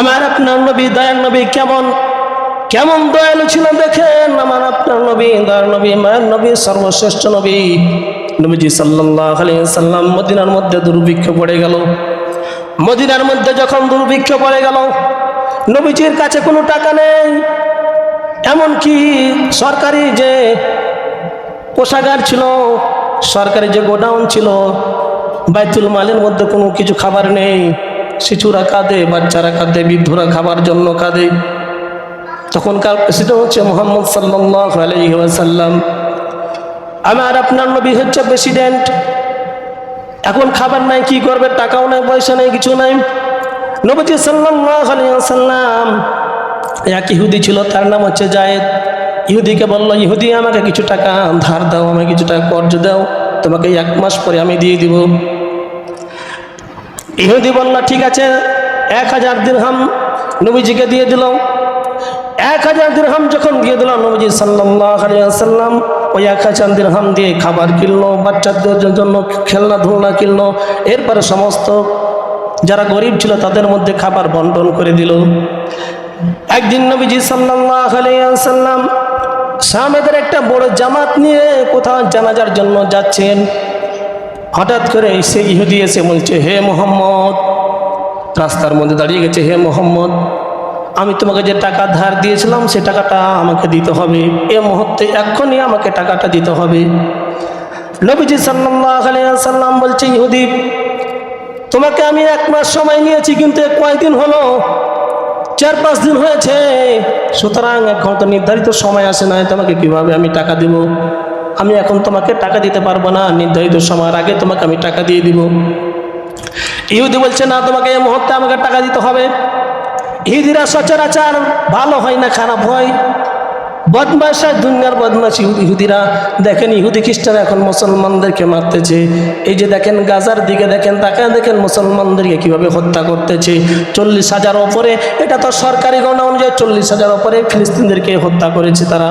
আমার আপনার নবী, দয়ার নবী কেমন? কেমন দয়ালু ছিল দেখেন? আমার আপনার নবী, দয়ার নবী, মায়ের নবী, সর্বশ্রেষ্ঠ নবী। নবীজি সাল্লাহ সাল্লাম মদিনার মধ্যে দুর্ভিক্ষ পড়ে গেল। মদিনার মধ্যে যখন দুর্ভিক্ষ পড়ে গেল, নবীজির কাছে কোনো টাকা নেই। এমনকি সরকারি যে কোষাগার ছিল, সরকারি যে গোডাউন ছিল, বাইতুল মালের মধ্যে কোনো কিছু খাবার নেই। শিশুরা কাঁদে, বাচ্চারা কাঁদে, বৃদ্ধরা খাবার জন্য কাঁদে। তখনকার প্রেসিডেন্ট হচ্ছে মোহাম্মদ সাল্লাহ আলহিহাসাল্লাম আমার আপনার নবী হচ্ছে প্রেসিডেন্ট এখন খাবার নাই, কি করবে? টাকাও নাই, পয়সা নেই, কিছু নাই। নবীজি সাল্লাহ এক ইহুদি ছিল, তার নাম হচ্ছে জায়েদ। ইহুদিকে বলল, ইহুদি, আমাকে কিছু টাকা ধার দাও, আমাকে কিছু টাকা কর্জ দাও, তোমাকে এক মাস পরে আমি দিয়ে দিব। ইহুদি বলল, ঠিক আছে, এক হাজার দিরহাম নবীজিকে দিয়ে দিল এক হাজার দিরহাম যখন দিয়ে দিল নবীজি সাল্লাম ওই এক হাজার দিরহাম দিয়ে খাবার কিনলো, বাচ্চাদের জন্য খেলনা, ধুলনা কিনলো। এরপরে সমস্ত যারা গরিব ছিল তাদের মধ্যে খাবার বন্টন করে দিল। একদিন নবীজি সাল্লাম সামেদের একটা বড় জামাত নিয়ে কোথাও জানাজার জন্য যাচ্ছেন। হঠাৎ করে সে ইহুদি এসে বলছে, হে মোহাম্মদ, রাস্তার মধ্যে দাঁড়িয়ে গেছে, হে মোহাম্মদ, আমি তোমাকে যে টাকা ধার দিয়েছিলাম, সে টাকাটা আমাকে দিতে হবে। এ মুহূর্তে এক্ষুনি আমাকে টাকাটা দিতে হবে। নবীজি সাল্লাম বলছে, ইহুদি, তোমাকে আমি এক মাস সময় নিয়েছি, কিন্তু এ কয়দিন হলো? চার পাঁচ দিন হয়েছে। সুতরাং এখন তো নির্ধারিত সময় আসে না তোমাকে কীভাবে আমি টাকা দিব? আমি এখন তোমাকে টাকা দিতে পারব না। নির্ধারিত সময়ের আগে তোমাকে আমি টাকা দিয়ে দিব। ইহুদি বলছে, না, তোমাকে এই মুহূর্তে আমাকে টাকা দিতে হবে। ইহুদিরা সচরাচর ভালো হয় না, খারাপ হয়। বদমাসা দুনিয়ার বদমাস ইহুদিরা। দেখেন, ইহুদি খ্রিস্টান এখন মুসলমানদেরকে মারতেছে। এই যে দেখেন, গাজার দিকে দেখেন তাকে দেখেন, মুসলমানদেরকে কীভাবে হত্যা করতেছে। চল্লিশ হাজার ওপরে, এটা তো সরকারি গণনা অনুযায়ী চল্লিশ হাজার ওপরে ফিলিস্তিনদেরকে হত্যা করেছে তারা।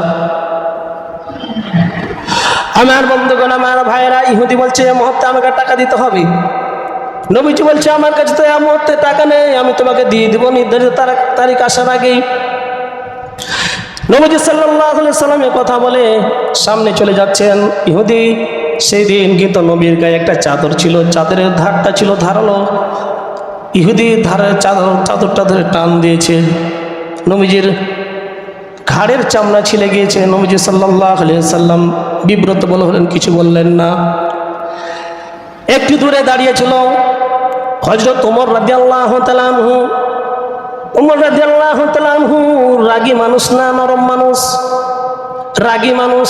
আমার বন্ধুগণ, আমার ভাইয়েরা, ইহুদি বলছে, এ মুহূর্তে আমাকে টাকা দিতে হবে। নবীজি বলছে, আমার কাছে তো এ মুহূর্তে টাকা নেই, আমি তোমাকে দিয়ে দিব। নির্ধারিত তারিখ আসার আগেই নবীজি সাল্লাহ সাল্লামের কথা বলে সামনে চলে যাচ্ছেন ইহুদি। সেই দিন কিন্তু নবীর গায়ে একটা চাদর ছিল, চাদরের ধারটা ছিল ধারালো। ইহুদি ধারের চাদর, চাদরটা ধরে টান দিয়েছে। নবীজির ঘাড়ের চামড়া ছিলে গিয়েছে নবীজি সাল্লাহ সাল্লাম বিব্রত বলে হলেন, কিছু বললেন না। একটু দূরে দাঁড়িয়েছিল হজরত ওমর রাজি আল্লাহ তালামহু উমর রাজি আল্লাহ তালামহু রাগী মানুষ না নরম মানুষ? রাগী মানুষ।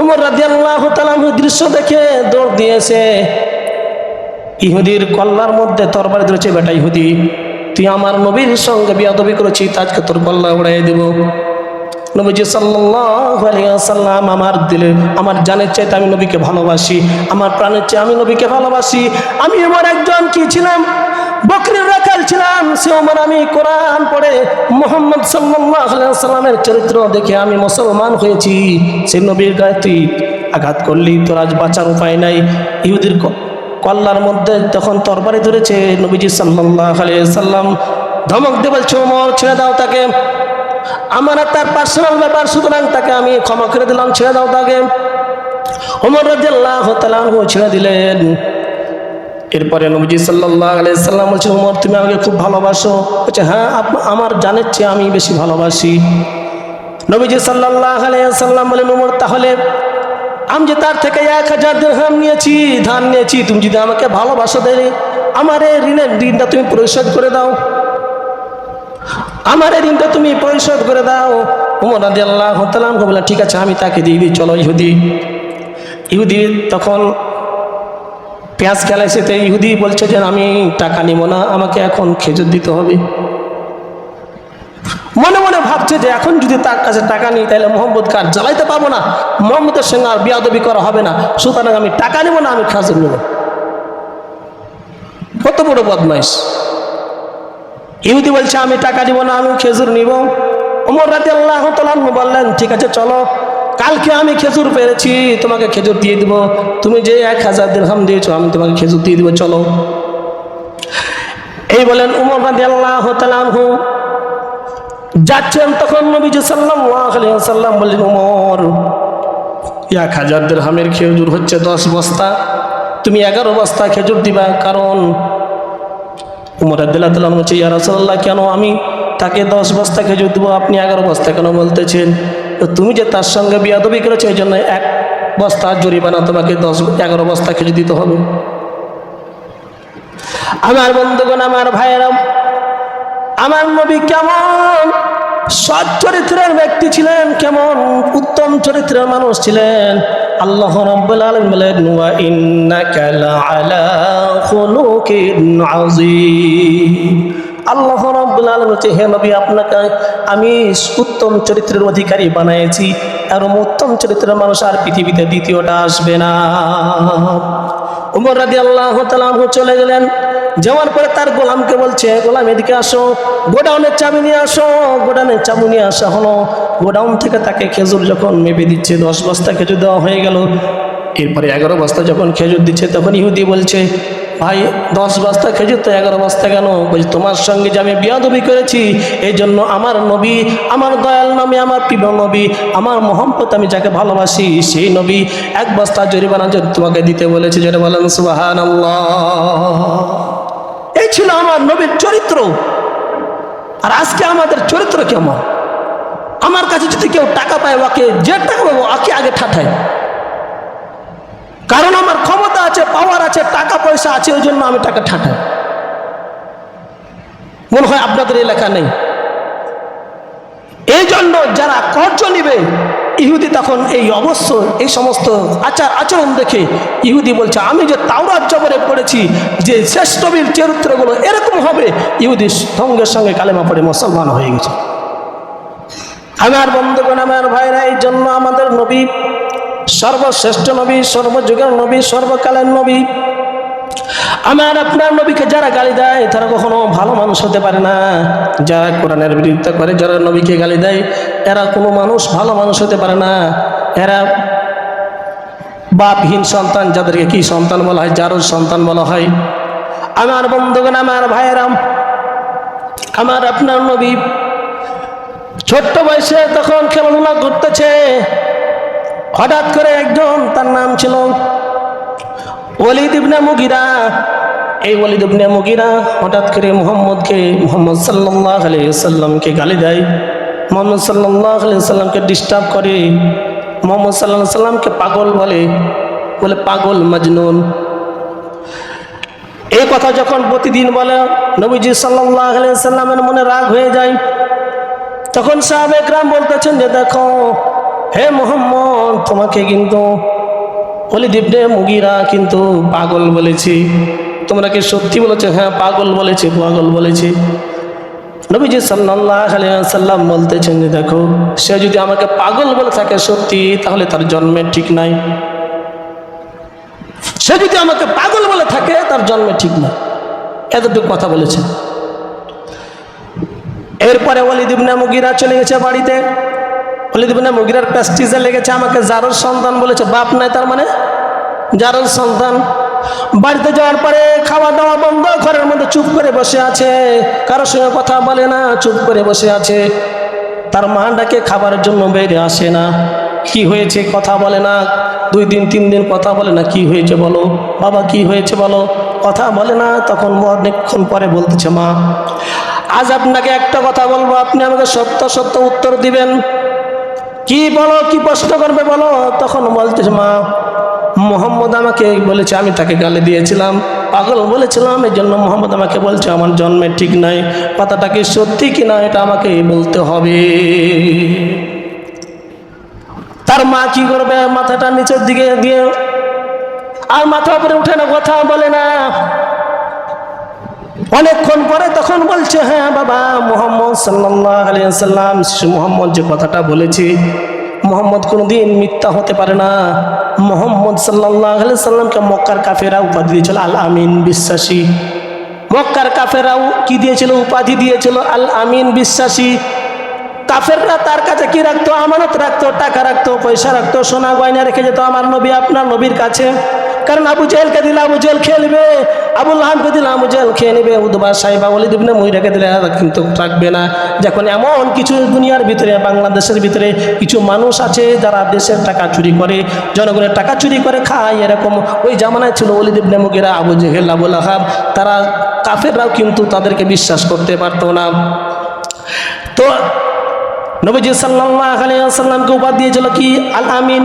উমর রাজি আল্লাহ তালামহু দৃশ্য দেখে দৌড় দিয়েছে। ইহুদির কল্লার মধ্যে তরবারি ধরেছে, বেটা ইহুদি, তুই আমার নবীর সঙ্গে বিয়াদবি করেছি আজকে তোর কল্লা উড়াই দেব। নবীজি সাল্লাম আমার দিলে, আমার জানের চাইতে আমি নবীকে ভালোবাসি, আমার প্রাণের চেয়ে আমি নবীকে ভালোবাসি। আমি আমার একজন কি ছিলাম? বকরির রাখাল ছিলাম। সে ওমর আমি কোরআন পড়ে মোহাম্মদ সাল্লামের চরিত্র দেখে আমি মুসলমান হয়েছি। সে নবীর গায়ে তুই আঘাত করলি, তোর আজ বাঁচার উপায় নাই। ইহুদির কল্লার মধ্যে তখন তরবারি ধরেছে, নবীজি সাল্লাহ সাল্লাম ধমক দিয়ে বলছে ওমর ছেড়ে দাও তাকে। আমার তার পার্সোনাল ব্যাপার, সুতরাং তাকে আমি ক্ষমা করে দিলাম, ছেড়ে দাও তাকে। ওমর রাজ্লাহ ছেড়ে দিলেন। এরপরে নবীজি সাল্লাহ আলাইসাল্লাম বলছে ওমর, তুমি আমাকে খুব ভালোবাসো। বলছে হ্যাঁ আমার জানের চেয়ে আমি বেশি ভালোবাসি। নবীজি সাল্লাহ আলাইসাল্লাম বলেন উমর তাহলে আমি যে তার থেকে এক হাজার দেড়হাম নিয়েছি, ধান নিয়েছি, তুমি যদি আমাকে ভালোবাসো দেবে আমার এই ঋণের ঋণটা তুমি পরিশোধ করে দাও। আমার ঋণটা তুমি পরিশোধ করে দাও। উমর রাজি আল্লাহ তালামকে বললেন, ঠিক আছে, আমি তাকে দিয়ে দিই, চলো ইহুদি। ইহুদি তখন পেঁয়াজ খেলাইছে তো ইহুদি বলছে যে, আমি টাকা নিব না, আমাকে এখন খেজুর দিতে হবে। মনে মনে ভাবছে যে, এখন যদি তার কাছে টাকা নিই, তাহলে মোহাম্মদ কার জ্বালাইতে পারব না? মোহাম্মদের সঙ্গে আর বিয়াদবি করা হবে না। সুতরাং আমি টাকা নেব না, আমি খাজুর নেব। কত বড় বদমাইশ। ইহুদি বলছে, আমি টাকা দিব না, আমি খেজুর নিব। ওমর রাতে আল্লাহ বললেন, ঠিক আছে, চলো। কালকে আমি খেজুর পেরেছি, তোমাকে খেজুর দিয়ে দিব। তুমি যে এক হাজার দিন হাম দিয়েছ, আমি তোমাকে খেজুর দিয়ে দিব, চলো। এই বলেন উমর রাদি আল্লাহ তালানহু যাচ্ছেন তখন আলাইহি সাল্লাম বললেন উমর এক হাজার দেড়হামের খেজুর হচ্ছে দশ বস্তা। তুমি এগারো বস্তা খেজুর দিবা, কারণ উমর আব্দুল্লাহ তাল্লাম হচ্ছে ইয়া কেন আমি তাকে দশ বস্তা খেজুর দেবো? আপনি এগারো বস্তা কেন বলতেছেন? তো তুমি যে তার সঙ্গে বিয়াদবি করেছ, এই জন্য এক বস্তা জরিমানা তোমাকে দশ, এগারো বস্তা খেজুর দিতে হবে। আমার বন্ধুগণ, আমার ভাইয়েরা, আমার নবী কেমন? সৎ চরিত্রের ব্যক্তি ছিলেন, কেমন? উত্তম চরিত্রের মানুষ ছিলেন। আল্লাহ রব্বুল আলামিন বলেন আল্লাহ রব্বুল আলামিন বলছে, হে নবী, আপনাকে আমি উত্তম চরিত্রের অধিকারী বানিয়েছি এরম উত্তম চরিত্রের মানুষ আর পৃথিবীতে দ্বিতীয়টা আসবে না। উমর রাজি আল্লাহ চলে গেলেন। যাওয়ার পরে তার গোলামকে বলছে, গোলাম, এদিকে আসো। গোডাউনের চাবি নিয়ে আসো। গোডাউনের চাবি নিয়ে আসা হলো। গোডাউন থেকে তাকে খেজুর যখন মেপে দিচ্ছে, দশ বস্তা খেজুর দেওয়া হয়ে গেল। এরপরে এগারো বস্তা যখন খেজুর দিচ্ছে, তখন ইহুদি বলছে, ভাই, দশ বস্তা খেজুর তো এগারো বস্তা কেন? বলছি, তোমার সঙ্গে যে আমি বিয়াদবি করেছি এই জন্য আমার নবী, আমার দয়াল নামে আমার প্রিয় নবী, আমার মোহাম্মত আমি যাকে ভালোবাসি, সেই নবী এক বস্তা জরিমানা যদি তোমাকে দিতে বলেছে, যেটা বলেন সুবাহান এই ছিল আমার নবীর চরিত্র। আর আজকে আমাদের চরিত্র কেমন? আমার কাছে যদি কেউ টাকা পায়, ওকে যে টাকা পাবো, ওকে আগে ঠাঠায়। কারণ আমার ক্ষমতা আছে পাওয়ার আছে, টাকা পয়সা আছে, ওই জন্য আমি টাকা ঠাঠাই। মনে হয় আপনাদের এলাকা নেই। এই জন্য যারা কর্জ নিবে ইহুদি তখন এই অবশ্য এই সমস্ত আচার আচরণ দেখে ইহুদি বলছে, আমি যে তাওরাত জবরে পড়েছি, যে শ্রেষ্ঠবীর চরিত্রগুলো এরকম হবে, ইহুদি সঙ্গে সঙ্গে কালেমা পড়ে মুসলমান হয়ে গেছে। আমার বন্ধুগণ, আমার ভাইরা, এই জন্য আমাদের নবী, সর্বশ্রেষ্ঠ নবী, সর্বযুগের নবী, সর্বকালের নবী আমার আপনার নবীকে যারা গালি দেয়, তারা কখনো ভালো মানুষ হতে পারে না। যারা কোরআনের বিরোধিতা করে, যারা নবীকে গালি দেয়, এরা কোনো মানুষ ভালো মানুষ হতে পারে না। এরা বাপহীন সন্তান, যাদেরকে কি সন্তান বলা হয়? যারও সন্তান বলা হয়। আমার বন্ধুগণ, আমার ভাইয়েরাম আমার আপনার নবী ছোট্ট বয়সে তখন খেলাধুলা করতেছে। হঠাৎ করে একজন, তার নাম ছিল ওলিদ ইবনে মুগিরা। এই ওলিদ ইবনে মুগিরা হঠাৎ করে মোহাম্মদকে, মোহাম্মদ সাল্লাহ আলাইসাল্লামকে গালি দেয়। মোহাম্মদ সাল্লাহ আলাইসাল্লামকে ডিস্টার্ব করে। মোহাম্মদ সাল্লাহ সাল্লামকে পাগল বলে। বলে, পাগল মজনুন। এই কথা যখন প্রতিদিন বলে, নবীজি সাল্লাহ আলাইসাল্লামের মনে রাগ হয়ে যায়। তখন সাহাবেকরাম বলতেছেন যে, দেখো, হে মোহাম্মদ, তোমাকে কিন্তু অলিদীপনে মুগিরা কিন্তু পাগল বলেছি। তোমরা কি সত্যি বলেছে? হ্যাঁ পাগল বলেছে, পাগল বলেছি। নবীজি সাল্লাহ সাল্লাম বলতেছেন যে, দেখো, সে যদি আমাকে পাগল বলে থাকে সত্যি, তাহলে তার জন্মের ঠিক নাই। সে যদি আমাকে পাগল বলে থাকে, তার জন্মে ঠিক না এতটুকু কথা বলেছে এরপরে ওলিদিবনা মুগিরা চলে গেছে বাড়িতে। ওলিদিবনা মুগিরার প্যাস্টিজে লেগেছে, আমাকে জারোর সন্তান বলেছে। বাপ নাই তার মানে? জারোর সন্তান। বাড়িতে যাওয়ার পরে খাওয়া দাওয়া বন্ধ, ঘরের মধ্যে চুপ করে বসে আছে। কারোর সঙ্গে কথা বলে না, চুপ করে বসে আছে। তার মা ডাকে খাবারের জন্য বেরিয়ে আসে না। কি হয়েছে কথা বলে না। দুই দিন, তিন দিন কথা বলে না, কি হয়েছে বলো? বাবা, কি হয়েছে বলো? কথা বলে না, তখন অনেকক্ষণ পরে বলতেছে, মা, আজ আপনাকে একটা কথা বলব। আপনি আমাকে সত্য সত্য উত্তর দিবেন। কি বলো, কি প্রশ্ন করবে বলো? তখন বলতেছে, মা, মোহাম্মদ আমাকে বলেছে, আমি তাকে গালে দিয়েছিলাম। পাগল বলেছিলাম এই জন্য মোহাম্মদ আমাকে বলছে, আমার জন্মের ঠিক নাই, কথাটা কি সত্যি কিনা এটা আমাকে বলতে হবে। তার মা কি করবে? মাথাটা নিচের দিকে দিয়ে, আর মাথা উপরে উঠে না, কথা বলে না। অনেকক্ষণ পরে তখন বলছে হ্যাঁ বাবা, মোহাম্মদ সাল্লাহ আলিয়াল্লাম শিশু মোহাম্মদ যে কথাটা বলেছে, মোহাম্মদ কোনোদিন মিথ্যা হতে পারে না। মোহাম্মদ সাল্লাহ সাল্লামকে মক্কার কাফেরা উপাধি দিয়েছিল, আল আমিন বিশ্বাসী। মক্কার কাফেরাও কি দিয়েছিল? উপাধি দিয়েছিল, আল আমিন বিশ্বাসী। কাফেররা তার কাছে কি রাখতো? আমানত রাখতো, টাকা রাখতো, পয়সা রাখতো, সোনা গয়না রেখে যেত আমার নবী আপনার নবীর কাছে। কারণ আবু জেলকে দিলে আবু জেল খেয়ে নেবে, আবুল হামকে দিলে আবু জেল খেয়ে নেবে, উদ্বা সাহেবা বলে দিবনে মহিলাকে দিলে কিন্তু থাকবে না। যখন এমন কিছু দুনিয়ার ভিতরে, বাংলাদেশের ভিতরে কিছু মানুষ আছে যারা দেশের টাকা চুরি করে, জনগণের টাকা চুরি করে খায়, এরকম ওই জামানায় ছিল অলিদ ইবনে মুগিরা, আবু জেহেল, আবুল আহাব। তারা কাফেররাও কিন্তু তাদেরকে বিশ্বাস করতে পারতো না। তো নবীজি সাল্লাহ আলিয়াল্লামকে উপাধি দিয়েছিল কি? আল আমিন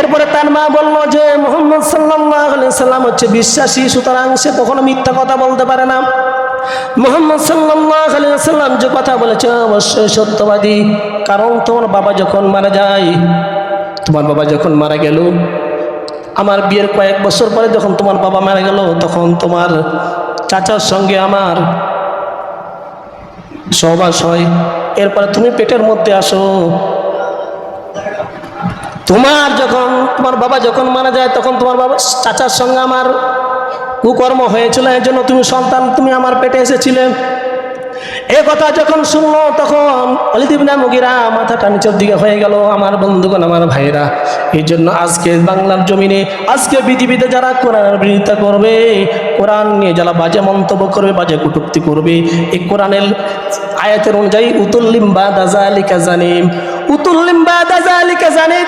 এরপরে তার মা বলল যে, মোহাম্মদ সাল্লাহ আলি সাল্লাম হচ্ছে বিশ্বাসী, সুতরাং সে কখনো মিথ্যা কথা বলতে পারে না। মোহাম্মদ সাল্লাহ আলি সাল্লাম যে কথা বলেছে, অবশ্যই সত্যবাদী। কারণ তোমার বাবা যখন মারা যায়, তোমার বাবা যখন মারা গেল, আমার বিয়ের কয়েক বছর পরে যখন তোমার বাবা মারা গেল, তখন তোমার চাচার সঙ্গে আমার সহবাস হয়। এরপরে তুমি পেটের মধ্যে আসো। তোমার যখন, তোমার বাবা যখন মারা যায়, তখন তোমার বাবা চাচার সঙ্গে আমার কুকর্ম হয়েছিল। এর জন্য তুমি সন্তান, তুমি আমার পেটে এসেছিলে। এ কথা যখন শুনলো, তখন অলিদিবিনা মুগিরা মাথাটা নিচের দিকে হয়ে গেল। আমার বন্ধুগণ, আমার ভাইরা এই জন্য আজকে বাংলার জমিনে, আজকে পৃথিবীতে যারা কোরআনের বিরোধিতা করবে, কোরআন নিয়ে যারা বাজে মন্তব্য করবে, বাজে কটুক্তি করবে, এই কোরআনের আয়াতের অনুযায়ী, উতুল্লিম বা দাজালিকা জানিম। উতুল্লিম বা দাজালিকা জানিম,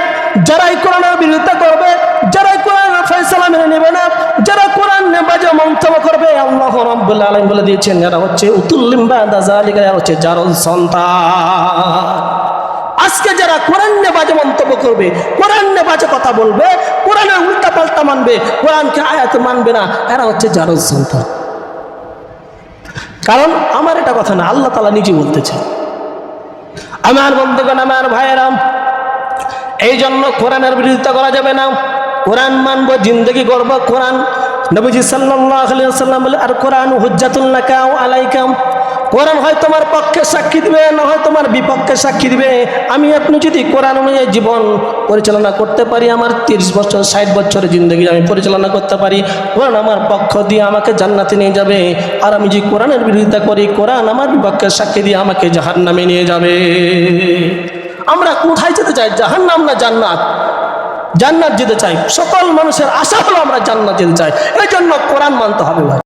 যারাই কোরআনের বিরোধিতা করবে, যারাই কোরআনের ফয়সালা মেনে নেবে না। যারা কোরআন নিয়ে বাজে মন্তব্য করবে, আল্লাহ রাব্বুল আলামিন বলে দিয়েছেন যারা হচ্ছে উতুল্লিম বা দাজালিকা যারা হচ্ছে জারল সন্তান। আজকে যারা কোরআন নিয়ে বাজে মন্তব্য করবে, কোরআন নিয়ে বাজে কথা বলবে কোরআনের উল্টা পাল্টা মানবে, কোরআনকে আয়াত মানবে না, এরা হচ্ছে জারজ সন্তান। কারণ আমার এটা কথা না, আল্লাহ তালা নিজে বলতেছে আমার বন্ধুগণ, আমার ভাইয়েরাম এই জন্য কোরআনের বিরোধিতা করা যাবে না। কোরআন মানবো, জিন্দগি করব কোরআন। নবীজি সাল্লাম বলে, আর কোরআন হুজ্জাতুল্লাহ আলাইকাম। কোরআন হয় তোমার পক্ষে সাক্ষী দিবে, না হয় তোমার বিপক্ষে সাক্ষী দিবে। আমি আপনি যদি কোরআন অনুযায়ী জীবন পরিচালনা করতে পারি, আমার তিরিশ বছর, ষাট বছরের জিন্দগি আমি পরিচালনা করতে পারি, কোরআন আমার পক্ষ দিয়ে আমাকে জান্নাতে নিয়ে যাবে। আর আমি যদি কোরআনের বিরোধিতা করি, কোরআন আমার বিপক্ষে সাক্ষী দিয়ে আমাকে জাহান নামে নিয়ে যাবে। আমরা কোথায় যেতে চাই জাহান নাম না জান্নাত? জান্নাত যেতে চাই। সকল মানুষের আশা হলো আমরা জান্নাত যেতে চাই। এই জন্য কোরআন মানতে হবে ভাই।